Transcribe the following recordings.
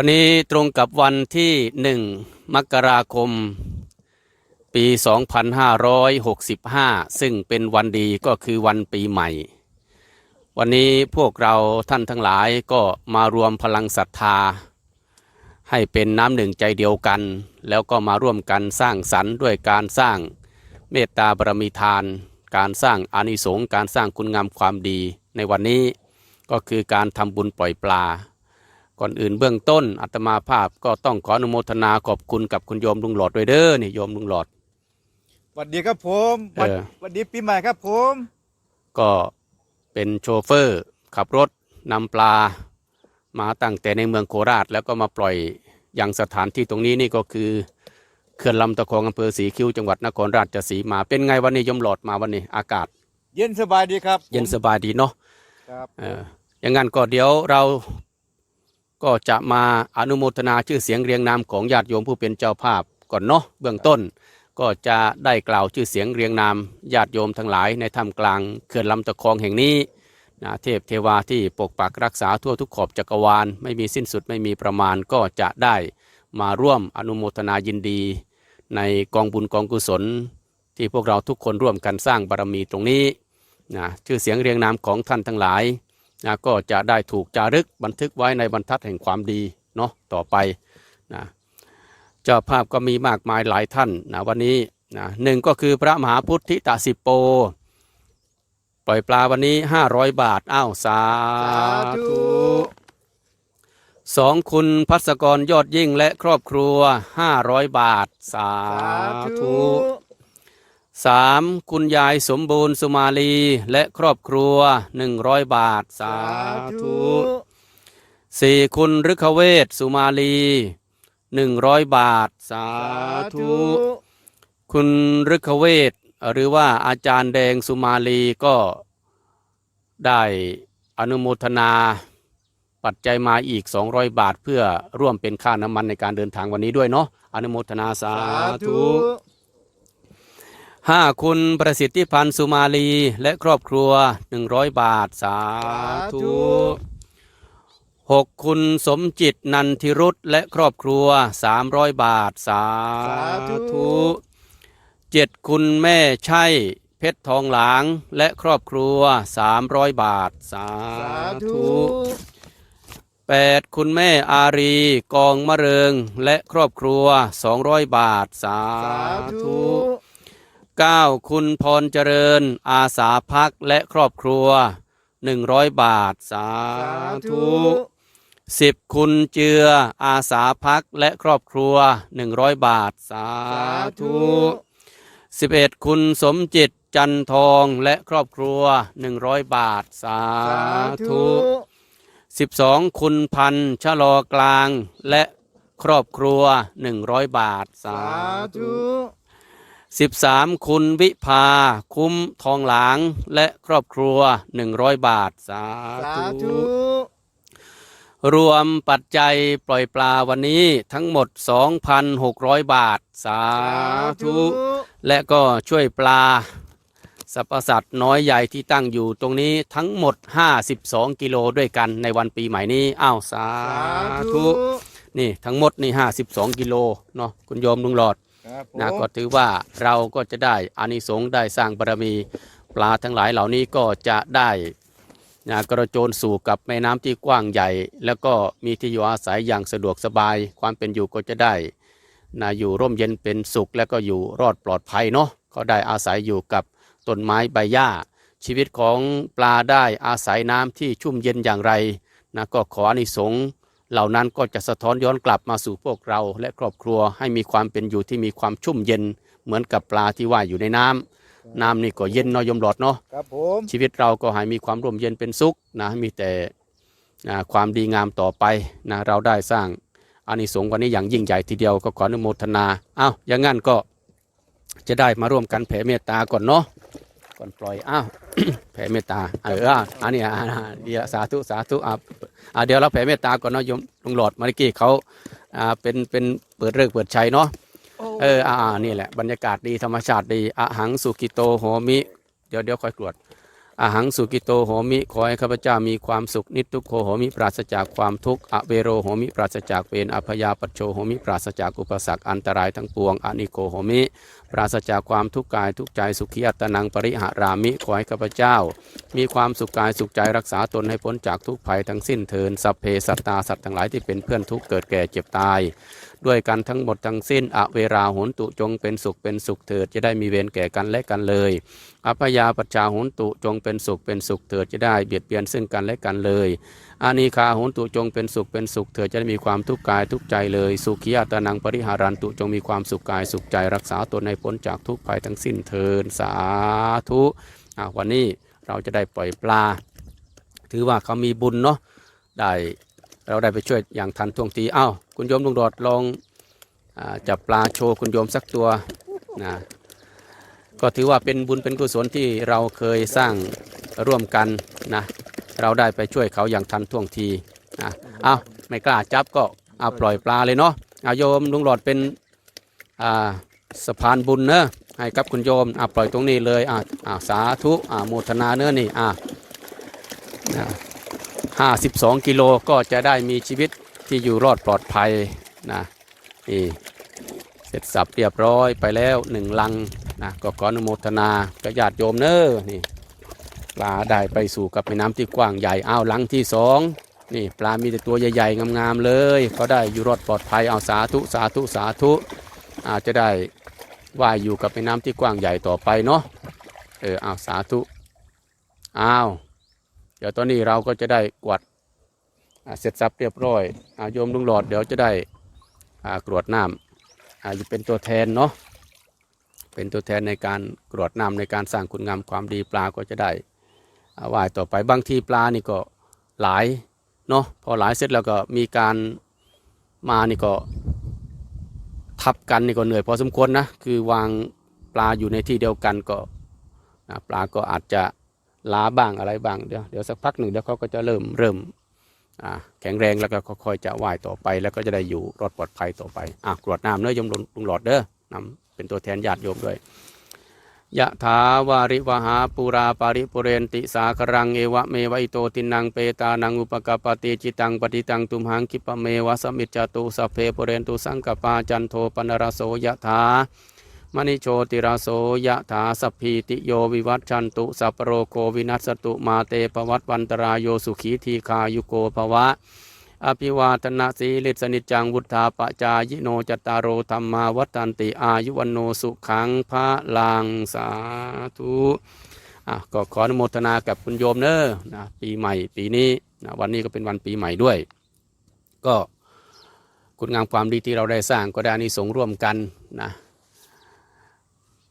วันนี้ตรงกับวันที่หนึ่งมกราคม ปี 2565 ซึ่งเป็นวันดีก็คือวันปีใหม่ วันนี้พวกเราท่านทั้งหลายก็มารวมพลังศรัทธา ให้เป็นน้ำหนึ่งใจเดียวกัน แล้วก็มาร่วมกันสร้างสรรค์ด้วยการสร้างเมตตาบารมีทาน การสร้างอานิสงส์การสร้างคุณงามความดีในวันนี้ก็คือการทำบุญปล่อยปลา ก่อนอื่นเบื้องต้นอาตมาภาพก็ต้องขออนุโมทนาขอบคุณกับคุณโยมลุงหลอดด้วยเด้อนี่โยมลุงหลอดสวัสดีครับผมวันเออสวัสดีปีใหม่ครับผม ก็เป็นโชเฟอร์ขับรถนำปลา มาตั้งแต่ในเมืองโคราช แล้วก็มาปล่อยยังสถานที่ตรงนี้นี่ก็คือเขื่อนลำตะคองอำเภอศรีคิ้วจังหวัดนครราชสีมา เป็นไงวันนี้โยมหลอดมาวันนี้อากาศ เย็นสบายดีครับเย็นสบายดีเนาะครับ เอออย่างนั้นก็เดี๋ยวเรา ก็จะมาอนุโมทนาชื่อเสียงเรียงนามของญาติโยมผู้เป็นเจ้าภาพก่อนเนาะเบื้องต้น ก็จะได้กล่าวชื่อเสียงเรียงนามญาติโยมทั้งหลายในถ้ำกลางเขื่อนลำตะคองแห่งนี้นะเทพเทวาที่ปกปักรักษาทั่วทุกขอบจักรวาล ไม่มีสิ้นสุดไม่มีประมาณก็จะได้มาร่วมอนุโมทนายินดี ในกองบุญกองกุศล ที่พวกเราทุกคนร่วมกันสร้างบารมีตรงนี้นะชื่อเสียงเรียงนามของท่านทั้งหลาย นะก็จะได้ถูกจารึกบันทึกไว้ในบรรทัดแห่งความดีเนาะต่อไปนะเจ้าภาพก็มีมากมายหลายท่านนะวันนี้นะหนึ่งก็คือพระมหาพุทธิตาสิโป ปล่อยปลาวันนี้ 500 บาท อ้าวสาธุสองคุณพัสกรยอดยิ่งและครอบครัว 500 บาท สาธุ สามคุณยายสมบูรณ์สุมาลีและครอบครัว 100 บาท สาธุสี่คุณฤคเวศสุมาลี 100 บาท สาธุ คุณฤคเวศหรือว่าอาจารย์แดงสุมาลีก็ได้อนุโมทนาปัจจัยมาอีก 200 บาท เพื่อร่วมเป็นค่าน้ำมันในการเดินทางวันนี้ด้วยเนาะอนุโมทนาสาธุ ห้าคุณประสิทธิพันธ์สุมาลีและครอบครัว 100 บาท สาธุหกคุณสมจิตนันทิรุธและครอบครัว 300 บาท สาธุเจ็ดคุณแม่ใช่เพชรทองหลางและครอบครัว 300 บาท สาธุแปดคุณแม่อารีกองมะเริงและครอบครัว 200 บาท สาธุ เก้าคุณพรเจริญ อาสาพักและครอบครัว 100 บาท สาธุสิบคุณเจือ อาสาพักและครอบครัว 100 บาท สาธุสิบเอ็ดคุณสมจิตจันทองและครอบครัวหนึ่งร้อยบาท สาธุสิบสองคุณพันธ์ชะลอกลางและครอบครัวหนึ่งร้อยบาท สาธุ สิบสามคุณวิภา คุ้มทองหลางและครอบครัวหนึ่งร้อยบาท สาสาธุธุ รวมปัจจัยปล่อยปลาวันนี้ทั้งหมด 2,600 บาท สาธุ และก็ช่วยปลาสรรพสัตว์น้อยใหญ่ที่ตั้งอยู่ตรงนี้ทั้งหมด 52 กิโลด้วยกันในวันปีใหม่นี้ อ้าว สาธุ นี่ทั้งหมดนี่ 52 กิโลเนาะคุณโยมลุงหลอดครับผม นะก็ถือว่าเราก็จะได้อานิสงส์ได้สร้างบารมีปลาทั้งหลายเหล่านี้ก็จะได้นะกระโจนสู่กับแม่น้ำที่กว้างใหญ่ แล้วก็มีที่อยู่อาศัยอย่างสะดวกสบาย ความเป็นอยู่ก็จะได้นะอยู่ร่มเย็นเป็นสุข แล้วก็อยู่รอดปลอดภัยเนาะก็ได้อาศัยอยู่กับต้นไม้ใบหญ้า ชีวิตของปลาได้อาศัยน้ำที่ชุ่มเย็นอย่างไรนะก็ขออานิสงส์ เหล่านั้นก็จะสะท้อนย้อนกลับมาสู่พวกเรา และครอบครัวให้มีความเป็นอยู่ที่มีความชุ่มเย็น เหมือนกับปลาที่ว่ายอยู่ในน้ำน้ำนี่ก็เย็นเนอยยมหลอดเนาะครับผมชีวิตเราก็ให้มีความร่มเย็นเป็นสุขนะมีแต่นะความดีงามต่อไปนะเราได้สร้างอานิสงส์วันนี้อย่างยิ่งใหญ่ทีเดียวก็ขออนุโมทนาอ้าวอย่างงั้นก็จะได้มาร่วมกันแผ่เมตตาก่อนเนาะ ก่อนปล่อยอ้าวแผ่เมตตาเอออะอันนี้อะอะเดียวสาธุสาธุอะอะเดี๋ยวเราแผ่เมตตาก่อนเนาะโยมลุงหลอดเมื่อกี้เขาอ่าเป็นเป็นเปิดเลิกษ์เปิดชัยเนาะเอออ่าอ่านี่แหละบรรยากาศดีธรรมชาติดีอะหังสุกิโตโหมิ เดี๋ยวเดี๋ยวค่อยกรวดอาหังสุกิโตโหมิขอให้ข้าพเจ้ามีความสุขนิจทุกโขโหมิปราศจากความทุกข์อเวโรโหมิปราศจากเวรอพยาปัจโชโหมิปราศจากอุปสรรคอันตรายทั้งปวงอนิโกโหมิปราศจากความทุกข์กายทุกใจสุขีอัตนังปริหารามิขอให้ข้าพเจ้า มีความสุขกายสุขใจรักษาตนให้พ้นจากทุกภัยทั้งสิ้นเทินสัพเพสัตตาสัตว์ทั้งหลายที่เป็นเพื่อนทุกข์เกิดแก่เจ็บตาย ด้วยกันทั้งหมดทั้งสิ้นอเวราหนตุจงเป็นสุขเป็นสุขเถิดจะได้มีเวรแก่กันและกันเลย อัพยาปัจจาหนตุจงเป็นสุขเป็นสุขเถิดจะได้เบียดเบียนซึ่งกันและกันเลย อานีคาโหนตุจงเป็นสุขเป็นสุขเถิดจะได้มีความทุกข์กายทุกใจเลย สุขีอัตนังปริหารันตุจงมีความสุขกายสุขใจรักษาตนให้พ้นจากทุกภัยทั้งสิ้นเทินสาธุวันนี้เราจะได้ปล่อยปลา ถือว่าเขามีบุญเนาะได้เราได้ไปช่วยอย่างทันท่วงทีอ้าวคุณโยมลุงโดดลองอจับปลาโชว์คุณโยมสักตัวนะก็ถือว่าเป็นบุญเป็นกุศลที่เราเคยสร้างร่วมกันนะ เราได้ไปช่วยเขาอย่างทันท่วงทีนะเอาไม่กล้าจับก็เอาปล่อยปลาเลยเนาะเอาโยมลุงหลอดเป็นอ่าสะพานบุญเนอะให้กับคุณโยมอ่าปล่อยตรงนี้เลยอ่าอ่าสาธุอ่าโมทนาเนื้อนี่อ่าห้าสิบสองกิโลก็จะได้มีชีวิตที่อยู่รอดปลอดภัยนะนี่เสร็จสับเรียบร้อยไปแล้วหนึ่งลังนะก็ขออนุโมทนากับญาติโยมเนอนี่ ปลาได้ไปสู่กับแม่น้ำที่กว้างใหญ่อ้าวลังที่สองนี่ปลามีแต่ตัวใหญ่ๆงามๆเลยเขาได้อยู่รอดปลอดภัยเอาสาธุสาธุสาธุอาจจะได้ว่ายอยู่กับแม่น้ำที่กว้างใหญ่ต่อไปเนาะเออเอาสาธุอ้าวเดี๋ยวตอนนี้เราก็จะได้กวดเสร็จสับเรียบร้อยอาโยมลุงหลอดเดี๋ยวจะได้กรวดน้ำอาจะเป็นตัวแทนเนาะเป็นตัวแทนในการกรวดน้ำในการสร้างคุณงามความดีปลาก็จะได้ ว่ายต่อไปบางทีปลานี่ก็หลายเนาะพอหลายเสร็จแล้วก็มีการมานี่ก็ทับกันนี่ก็เหนื่อยพอสมควรนะคือวางปลาอยู่ในที่เดียวกันก็ปลาก็อาจจะล้าบ้างอะไรบ้างเดี๋ยวเดี๋ยวสักพักหนึ่งเดี๋ยวเขาก็จะเริ่มเริ่มแข็งแรงแล้วก็ค่อยๆจะว่ายต่อไป แล้วก็จะได้อยู่รอดปลอดภัยต่อไปอะกรวดน้ำเนื้อยมลุงหลอดเด้อนำเป็นตัวแทนญาติโยมด้วย ยะถาวาริวหาปูราปาริปุเรนติสาครังเอวะเมวะอิโตตินังเปตานังอุปกปปติจิตังปฏิตังตุมหังคิปะเมวะสมิจจตุสัพเพปุเรนตุสังกปาจันโทปนรโสยะถามณิโชติราโสยะถาสัพพีติโยวิวัตชันตุสัพโรโควินัสตุมาเตปวัตวันตรายโยสุขีทีคายุโกภวะ อภิวาทนาสีลิสนิจจังวุธาปจายโนจตารโอธรรมาวัตันติอายุวันโนสุขังพระลังสาธุอะก็ขออนุโมทนากับคุณโยมเนอะนะปีใหม่ปีนี้นะวันนี้ก็เป็นวันปีใหม่ด้วย ก็คุณงามความดีที่เราได้สร้างก็ได้อานิสงส์ร่วมกันนะ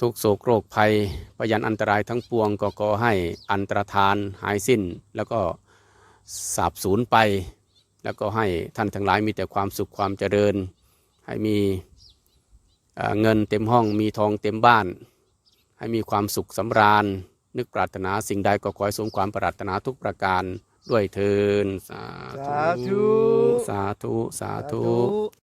ทุกโศกโรคภัยพยันอันตรายทั้งปวงก็ขอให้อันตรธานหายสิ้น แล้วก็สาบสูญไป แล้วก็ให้ท่านทั้งหลายมีแต่ความสุขความเจริญ ให้มีเอ่อเงินเต็มห้องมีทองเต็มบ้าน ให้มีความสุขสำราญ นึกปรารถนาสิ่งใดก็ขอให้สมความปรารถนาทุกประการด้วยเทินสาสาธุ สาธุ สาธุ